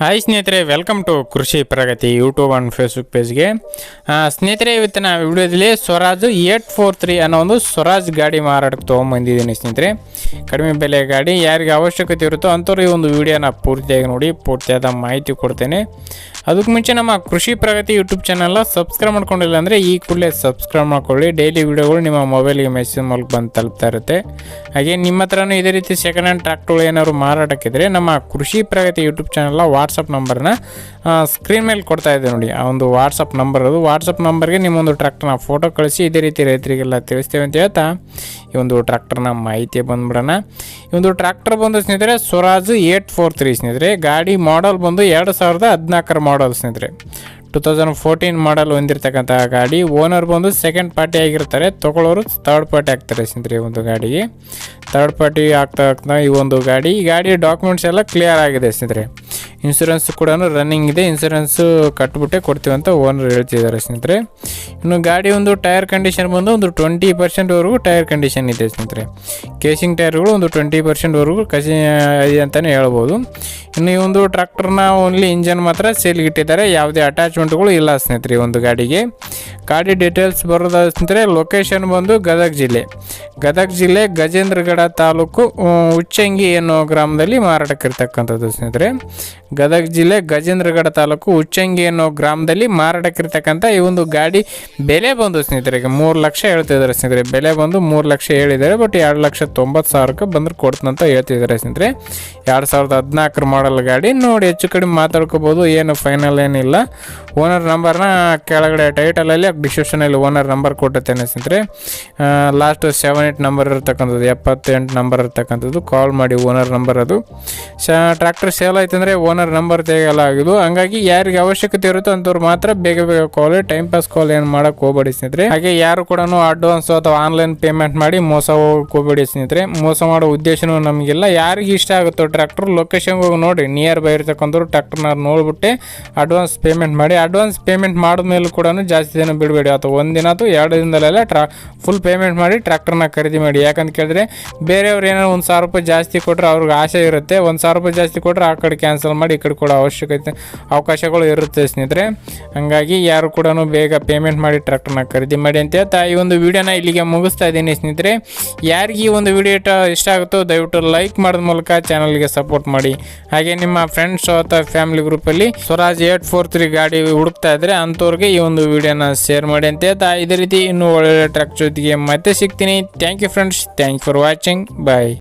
Hi ಸ್ನೇಹಿತರೆ welcome to Krishi Pragati YouTube and Facebook ಪೇಜ್ಗೆ ಸ್ನೇಹಿತರೆ, ಇವತ್ತಿನ ವಿಡಿಯೋದಲ್ಲಿ ಸ್ವರಾಜ್ ಏಟ್ ಫೋರ್ ತ್ರೀ ಅನ್ನೋ ಒಂದು ಸ್ವರಾಜ್ ಗಾಡಿ ಮಾರಾಟಕ್ಕೆ ತೊಗೊಂಬಂದಿದ್ದೀನಿ ಸ್ನೇಹಿತರೆ. ಕಡಿಮೆ ಬೆಲೆ ಗಾಡಿ, ಯಾರಿಗೆ ಅವಶ್ಯಕತೆ ಇರುತ್ತೋ ಅಂಥವ್ರು ಈ ಒಂದು ವಿಡಿಯೋನ ಪೂರ್ತಿಯಾಗಿ ನೋಡಿ, ಪೂರ್ತಿಯಾದ ಮಾಹಿತಿ ಕೊಡ್ತೇನೆ. ಅದಕ್ಕೆ ಮುಂಚೆ ನಮ್ಮ ಕೃಷಿ ಪ್ರಗತಿ ಯೂಟ್ಯೂಬ್ ಚಾನಲ್ನ ಸಬ್ಸ್ಕ್ರೈಬ್ ಮಾಡ್ಕೊಂಡಿಲ್ಲ ಅಂದರೆ ಈ ಕೂಡಲೇ ಸಬ್ಸ್ಕ್ರೈಬ್ ಮಾಡ್ಕೊಳ್ಳಿ. ಡೈಲಿ ವಿಡಿಯೋಗಳು ನಿಮ್ಮ ಮೊಬೈಲಿಗೆ ಮೆಸೇಜ್ ಮೂಲಕ ಬಂದು ತಲುಪ್ತಾ ಇರುತ್ತೆ. ಹಾಗೆ ನಿಮ್ಮ ಹತ್ರನೂ ಇದೇ ರೀತಿ ಸೆಕೆಂಡ್ ಹ್ಯಾಂಡ್ ಟ್ರ್ಯಾಕ್ಟರ್ಗಳು ಏನಾದ್ರು ಮಾರಾಟಕ್ಕಿದ್ರೆ ನಮ್ಮ ಕೃಷಿ ಪ್ರಗತಿ ಯೂಟ್ಯೂಬ್ ಚಾನಲ್ನ ವಾಟ್ಸಪ್ ನಂಬರ್ನ ಸ್ಕ್ರೀನ್ ಮೇಲೆ ಕೊಡ್ತಾ ಇದೆ ನೋಡಿ. ಆ ಒಂದು ವಾಟ್ಸಪ್ ನಂಬರ್ ಅದು. ವಾಟ್ಸಪ್ ನಂಬರ್ಗೆ ನಿಮ್ಮೊಂದು ಟ್ರ್ಯಾಕ್ಟರ್ನ ಫೋಟೋ ಕಳಿಸಿ, ಇದೇ ರೀತಿ ರೈತರಿಗೆಲ್ಲ ತಿಳಿಸ್ತೇವೆ ಅಂತ ಹೇಳ್ತಾ, ಈ ಒಂದು ಟ್ರ್ಯಾಕ್ಟರ್ನ ಮಾಹಿತಿ ಬಂದ್ಬಿಡೋಣ. ಈ ಒಂದು ಟ್ರ್ಯಾಕ್ಟರ್ ಬಂದು ಸ್ನೇಹಿತರೆ, ಸ್ವರಾಜ್ ಏಟ್ ಫೋರ್ ತ್ರೀ ಸ್ನೇಹಿತರೆ, ಗಾಡಿ ಮಾಡಲ್ ಬಂದು ಎರಡು ಸಾವಿರದ ಹದಿನಾಲ್ಕರ ಮಾಡಲ್ ಸ್ನೇಹಿತರೆ. ಟು ತೌಸಂಡ್ ಫೋರ್ಟೀನ್ ಮಾಡಲ್ ಹೊಂದಿರತಕ್ಕಂಥ ಗಾಡಿ ಓನರ್ ಬಂದು ಸೆಕೆಂಡ್ ಪಾರ್ಟಿ ಆಗಿರ್ತಾರೆ, ತೊಗೊಳ್ಳೋರು ಥರ್ಡ್ ಪಾರ್ಟಿ ಆಗ್ತಾರೆ ಸ್ನೇಹಿತರೆ ಈ ಒಂದು ಗಾಡಿಗೆ. ಥರ್ಡ್ ಪಾರ್ಟಿ ಆಗ್ತಾ ಆಗ್ತಾ ಈ ಒಂದು ಗಾಡಿ, ಈ ಗಾಡಿ ಡಾಕ್ಯುಮೆಂಟ್ಸ್ ಎಲ್ಲ ಕ್ಲಿಯರ್ ಆಗಿದೆ ಸ್ನೇಹಿತರೆ. ಇನ್ಸೂರೆನ್ಸ್ ಕೂಡ ರನ್ನಿಂಗ್ ಇದೆ. ಇನ್ಸೂರೆನ್ಸ್ ಕಟ್ಬಿಟ್ಟೆ ಕೊಡ್ತೀವಿ ಅಂತ ಓನರ್ ಹೇಳ್ತಿದ್ದಾರೆ ಸ್ನೇಹಿತರೆ. ಇನ್ನು ಗಾಡಿ ಒಂದು ಟೈರ್ ಕಂಡೀಷನ್ ಬಂದು ಒಂದು ಟ್ವೆಂಟಿ ಪರ್ಸೆಂಟ್ವರೆಗೂ ಟೈರ್ ಕಂಡೀಷನ್ ಇದೆ ಸ್ನೇಹಿತರೆ. ಕೇಸಿಂಗ್ ಟೈರ್ಗಳು ಒಂದು ಟ್ವೆಂಟಿ ಪರ್ಸೆಂಟ್ವರೆಗೂ ಕಸಿ ಇದೆ ಅಂತಲೇ ಹೇಳ್ಬೋದು. ಇನ್ನು ಈ ಒಂದು ಟ್ರ್ಯಾಕ್ಟರ್ನ ಓನ್ಲಿ ಇಂಜನ್ ಮಾತ್ರ ಸೇಲ್ಗಿಟ್ಟಿದ್ದಾರೆ ಯಾವುದೇ ಅಟ್ಯಾಚ್ಮೆಂಟ್ಗಳು ಇಲ್ಲ ಸ್ನೇಹಿತರೆ ಈ ಒಂದು ಗಾಡಿಗೆ. ಗಾಡಿ ಡೀಟೇಲ್ಸ್ ಬರೋದಂದರೆ ಲೊಕೇಶನ್ ಬಂದು ಗದಗ ಜಿಲ್ಲೆ. ಗದಗ ಜಿಲ್ಲೆ ಗಜೇಂದ್ರಗಡ ತಾಲೂಕು ಉಚ್ಚಂಗಿ ಅನ್ನೋ ಗ್ರಾಮದಲ್ಲಿ ಮಾರಾಟಕ್ಕಿರ್ತಕ್ಕಂಥದ್ದು ಸ್ನೇಹಿತರೆ. ಗದಗ ಜಿಲ್ಲೆ ಗಜೇಂದ್ರಗಡ ತಾಲೂಕು, ಉಚ್ಚಂಗಿ ಅನ್ನೋ ಗ್ರಾಮದಲ್ಲಿ ಮಾರಾಟಕ್ಕಿರ್ತಕ್ಕಂಥ ಈ ಒಂದು ಗಾಡಿ ಬೆಲೆ ಬಂದು ಸ್ನೇಹಿತರಿಗೆ ಮೂರು ಲಕ್ಷ ಹೇಳ್ತಿದ್ದಾರೆ ಸ್ನೇಹಿತರೆ. ಬೆಲೆ ಬಂದು ಮೂರು ಲಕ್ಷ ಹೇಳಿದ್ದಾರೆ ಬಟ್ ಎರಡು ಲಕ್ಷ ತೊಂಬತ್ತು ಸಾವಿರಕ್ಕೆ ಬಂದ್ರೆ ಕೊಡ್ತಂತ ಹೇಳ್ತಿದ್ದಾರೆ ಸ್ನೇಹಿತರೆ. ಎರಡು ಸಾವಿರದ ಹದಿನಾಲ್ಕರ ಮಾಡಲ್ ಗಾಡಿ. ನೋಡಿ, ಹೆಚ್ಚು ಕಡಿಮೆ ಮಾತಾಡ್ಕೋಬೋದು, ಏನು ಫೈನಲ್ ಏನಿಲ್ಲ. ಓನರ್ ನಂಬರ್ನ ಕೆಳಗಡೆ ಟೈಟಲಲ್ಲಿ ಡಿಸ್ಕ್ರಿಪ್ಷನಲ್ಲಿ ಓನರ್ ನಂಬರ್ ಕೊಟ್ಟಿರ್ತೇನೆ ಸ್ನೇಹಿತರೆ. ಲಾಸ್ಟ್ ಸೆವೆನ್ ಏಯ್ಟ್ ನಂಬರ್ ಇರತಕ್ಕಂಥದ್ದು, ಎಪ್ಪತ್ತೆಂಟು ನಂಬರ್ ಇರತಕ್ಕಂಥದ್ದು ಕಾಲ್ ಮಾಡಿ ಓನರ್ ನಂಬರ್ ಅದು. ಸ ಟ್ರ್ಯಾಕ್ಟರ್ ಸೇಲ್ ಆಯ್ತು ಅಂದರೆ ಓನರ್ ನಂಬರ್ ತೆಗೆಯಲ್ಲ ಆಗಿದ್ದು, ಹಂಗಾಗಿ ಯಾರಿಗೆ ಅವಶ್ಯಕತೆ ಇರುತ್ತೋ ಅಂಥವ್ರು ಮಾತ್ರ ಬೇಗ ಬೇಗ ಕಾಲ್ ಟೈಮ್ ಪಾಸ್ ಕಾಲ್ ಏನು ಮಾಡಕ್ಕೆ ಹೋಗ್ಬೇಡಿ ಸ್ನೇಹಿತರೆ. ಹಾಗೆ ಯಾರು ಕೂಡ ಅಡ್ವಾನ್ಸ್ ಅಥವಾ ಆನ್ಲೈನ್ ಪೇಮೆಂಟ್ ಮಾಡಿ ಮೋಸ ಹೋಗಕ್ಕೆ ಸ್ನೇಹಿತರೆ. ಮೋಸ ಮಾಡೋ ಉದ್ದೇಶನೂ ನಮಗಿಲ್ಲ. ಯಾರಿಗೆ ಇಷ್ಟ ಆಗುತ್ತೋ ಟ್ರ್ಯಾಕ್ಟರ್ ಲೊಕೇಶನ್ಗೆ ಹೋಗಿ ನೋಡಿ. ನಿಯರ್ ಬೈ ಇರ್ತಕ್ಕಂಥವ್ರು ಟ್ರ್ಯಾಕ್ಟರ್ನ ನೋಡ್ಬಿಟ್ಟು ಅಡ್ವಾನ್ಸ್ ಪೇಮೆಂಟ್ ಮಾಡಿ. ಅಡ್ವಾನ್ಸ್ ಪೇಮೆಂಟ್ ಮಾಡಿದ್ಮೇಲೆ ಕೂಡ ಜಾಸ್ತಿ ದಿನ ಬಿಡಬೇಡಿ. ಅಥವಾ ಒಂದಿನ ಅಥವಾ ಎರಡು ದಿನದಲ್ಲೆಲ್ಲ ಟ್ರಾ ಫುಲ್ ಪೇಮೆಂಟ್ ಮಾಡಿ ಟ್ರ್ಯಾಕ್ಟರ್ನ ಖರೀದಿ ಮಾಡಿ. ಯಾಕಂತ ಕೇಳಿದ್ರೆ ಬೇರೆಯವ್ರು ಏನಾದ್ರು ಒಂದು ಸಾವಿರ ರೂಪಾಯಿ ಜಾಸ್ತಿ ಕೊಟ್ಟರೆ ಅವ್ರಿಗೆ ಆಸೆ ಇರುತ್ತೆ. ಒಂದು ಸಾವಿರ ರೂಪಾಯಿ ಜಾಸ್ತಿ ಕೊಟ್ಟರೆ ಆ ಕಡೆ ಕ್ಯಾನ್ಸಲ್ ಮಾಡಿ ಈ ಕಡೆ ಕೊಡೋ ಅವಶ್ಯಕತೆ, ಅವಕಾಶಗಳು ಇರುತ್ತೆ ಸ್ನೇಹಿತರೆ. ಹಂಗಾಗಿ ಯಾರು ಕೂಡ ಬೇಗ ಪೇಮೆಂಟ್ ಮಾಡಿ ಟ್ರ್ಯಾಕ್ಟರ್ನ ಖರೀದಿ ಮಾಡಿ ಅಂತ ಹೇಳ್ತಾ ಈ ಒಂದು ವಿಡಿಯೋನ ಇಲ್ಲಿಗೆ ಮುಗಿಸ್ತಾ ಇದ್ದೀನಿ ಸ್ನೇಹಿತರೆ. ಯಾರಿಗೆ ಈ ಒಂದು ವಿಡಿಯೋ ಇಷ್ಟ ಆಗುತ್ತೋ ದಯವಿಟ್ಟು ಲೈಕ್ ಮಾಡೋದ ಮೂಲಕ ಚಾನಲ್ಗೆ ಸಪೋರ್ಟ್ ಮಾಡಿ. ಹಾಗೆ ನಿಮ್ಮ ಫ್ರೆಂಡ್ಸ್ ಅಥವಾ ಫ್ಯಾಮಿಲಿ ಗ್ರೂಪಲ್ಲಿ ಸ್ವರಾಜ್ ಏಟ್ ಫೋರ್ ತ್ರೀ ಗಾಡಿ ಹುಡುಕ್ತಾ ಇದ್ರೆ ಅಂಥವ್ರಿಗೆ ಈ ಒಂದು ವಿಡಿಯೋನ ಶೇರ್ ಮಾಡಿ ಅಂತ ಹೇಳ್ತಾ, ಇದೇ ರೀತಿ ಇನ್ನೂ ಒಳ್ಳೆ ಟ್ರ್ಯಾಕ್ ಜೊತೆಗೆ ಮತ್ತೆ ಸಿಗ್ತೀನಿ. Thank you friends thank for watching bye